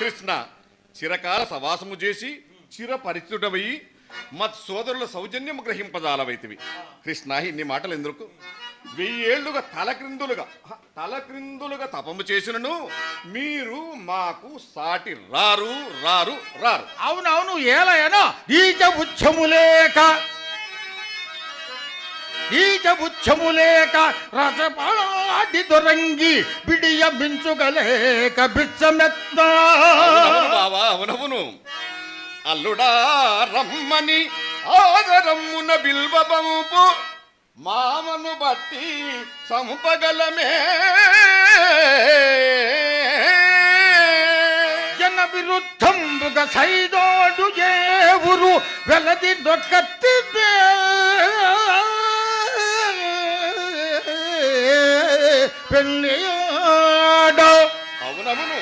కృష్ణ చిరకాల సవాసము చేసి చిరపరిచితుడవయి మత్ సోదరుల సౌజన్యము గ్రహింపజాలవైతివి. కృష్ణ ఇన్ని మాటలు ఎందుకు? వెయ్యేళ్ళుగా తలక్రిందులుగా తలక్రిందులుగా తపము చేసినను మీరు మాకు సాటి రారు రారు రారు. అవునవును ఏలయనో ఈజ ఉచ్చము లేక ఈజ ఉచ్చము లేక రసపాడి దొరంగి బిడియ మించుగలేక బిచ్చమెత్త బావా అవునవును. అల్లుడా రమ్మని ఆదరమ్మున బిల్వబంపు మామను బట్టి సంపగలమే జన విరుద్ధంబుగ సైదోడు ఏ ఊరు వెలది దొక్కత్తి పెళ్ళియాడ. అవునవును.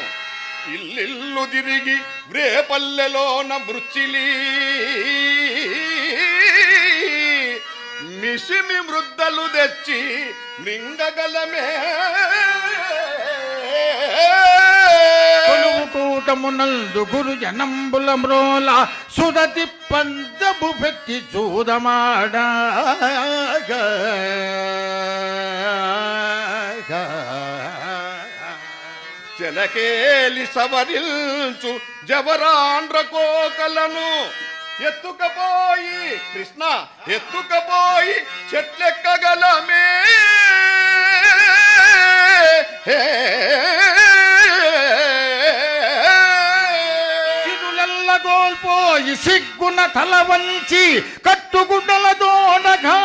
ఇల్లిల్లు తిరిగి వ్రేపల్లెలోన మృచ్చిలి మిసిమి మృద్దలు తెచ్చి మింగగలమే కూటమునందు గురు జనంబుల మ్రోల సుదతి పందము పెట్టి చూదమాడ చెలకేలి సవరించు జవరాండ్ర కోకలను. ఎత్తుకపోయి కృష్ణ ఎత్తుకపోయి చెట్లెక్కగలమే. సిరులెల్ల గోల్పోయి సిగ్గున తల వంచి కట్టుగుడ్డల దోడగా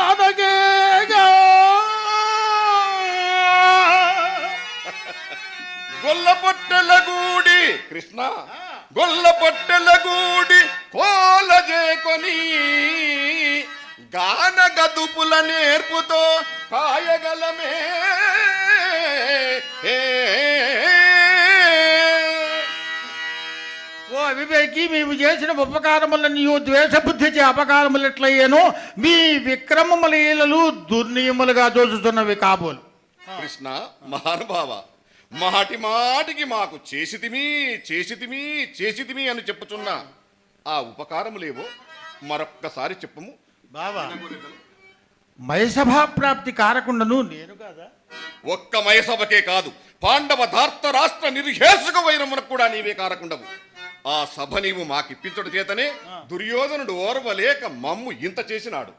గూడి కృష్ణ. గొల్ల పొట్టెల గూడి కోల చేకొని గాన గదుపుల నేర్పుతో కాయగలమే. ఓ అవివేకి మేము చేసిన ఉపకారముల నీవు ద్వేషబుద్ధి చే అపకారములు ఎట్లయ్యాను? మీ విక్రమములీలలు దుర్నియములుగా దోచుతున్నవి కాబోలు. కృష్ణ మహానుభావ మాటి మాటికి మాకు చేసితిమి చేసితిమి చేసితిమి అని చెప్పుచున్న. ఆ ఉపకారములేవో మరొక్కసారి చెప్పము. బావా మైసభా ప్రాప్తి కారకుండాను నేను కాదా? ఒక్క మయసభకే కాదు పాండవ ధార్త రాష్ట్ర నిర్హేసుక వైరమునకు కూడా నీవే కారకుండవు. ఆ సభ నీవు మాకిప్పించడు చేతనే దుర్యోధనుడు ఓర్వలేక మమ్ము ఇంత చేసినాడు.